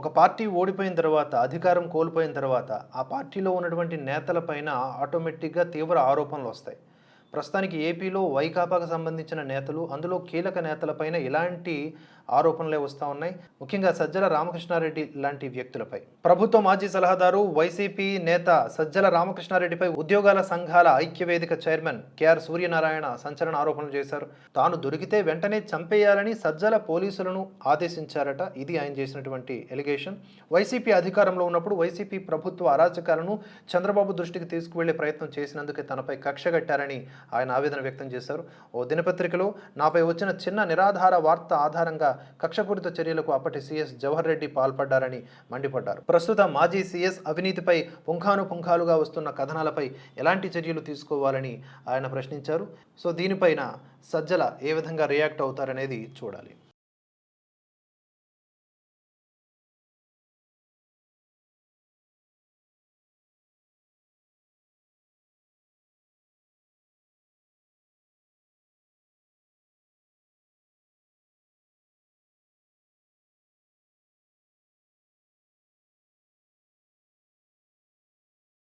ఒక పార్టీ ఓడిపోయిన తర్వాత అధికారం కోల్పోయిన తర్వాత ఆ పార్టీలో ఉన్నటువంటి నేతలపైన ఆటోమేటిక్గా తీవ్ర ఆరోపణలు వస్తాయి. ప్రస్తుతానికి ఏపీలో వైకాపాకు సంబంధించిన నేతలు అందులో కీలక నేతలపైన ఇలాంటి ఆరోపణలే వస్తూ ఉన్నాయి. ముఖ్యంగా సజ్జల రామకృష్ణారెడ్డి లాంటి వ్యక్తులపై. ప్రభుత్వ మాజీ సలహాదారు వైసీపీ నేత సజ్జల రామకృష్ణారెడ్డిపై ఉద్యోగాల సంఘాల ఐక్యవేదిక చైర్మన్ కేఆర్ సూర్యనారాయణ సంచలన ఆరోపణలు చేశారు. తాను దొరికితే వెంటనే చంపేయాలని సజ్జల పోలీసులను ఆదేశించారట. ఇది ఆయన చేసినటువంటి ఎలిగేషన్. వైసీపీ అధికారంలో ఉన్నప్పుడు వైసీపీ ప్రభుత్వ అరాచకాలను చంద్రబాబు దృష్టికి తీసుకువెళ్ళే ప్రయత్నం చేసినందుకే తనపై కక్ష కట్టారని ఆయన ఆవేదన వ్యక్తం చేశారు. ఓ దినపత్రికలో నాపై వచ్చిన చిన్న నిరాధార వార్త ఆధారంగా కక్షపూరిత చర్యలకు అప్పటి సీఎస్ జవహర్ రెడ్డి పాల్పడ్డారని మండిపడ్డారు. ప్రస్తుత మాజీ సీఎస్ అవినీతిపై పుంఖాను పుంఖాలుగా వస్తున్న కథనాలపై ఎలాంటి చర్యలు తీసుకోవాలని ఆయన ప్రశ్నించారు. సో దీనిపైన సజ్జల ఏ విధంగా రియాక్ట్ అవుతారనేది చూడాలి.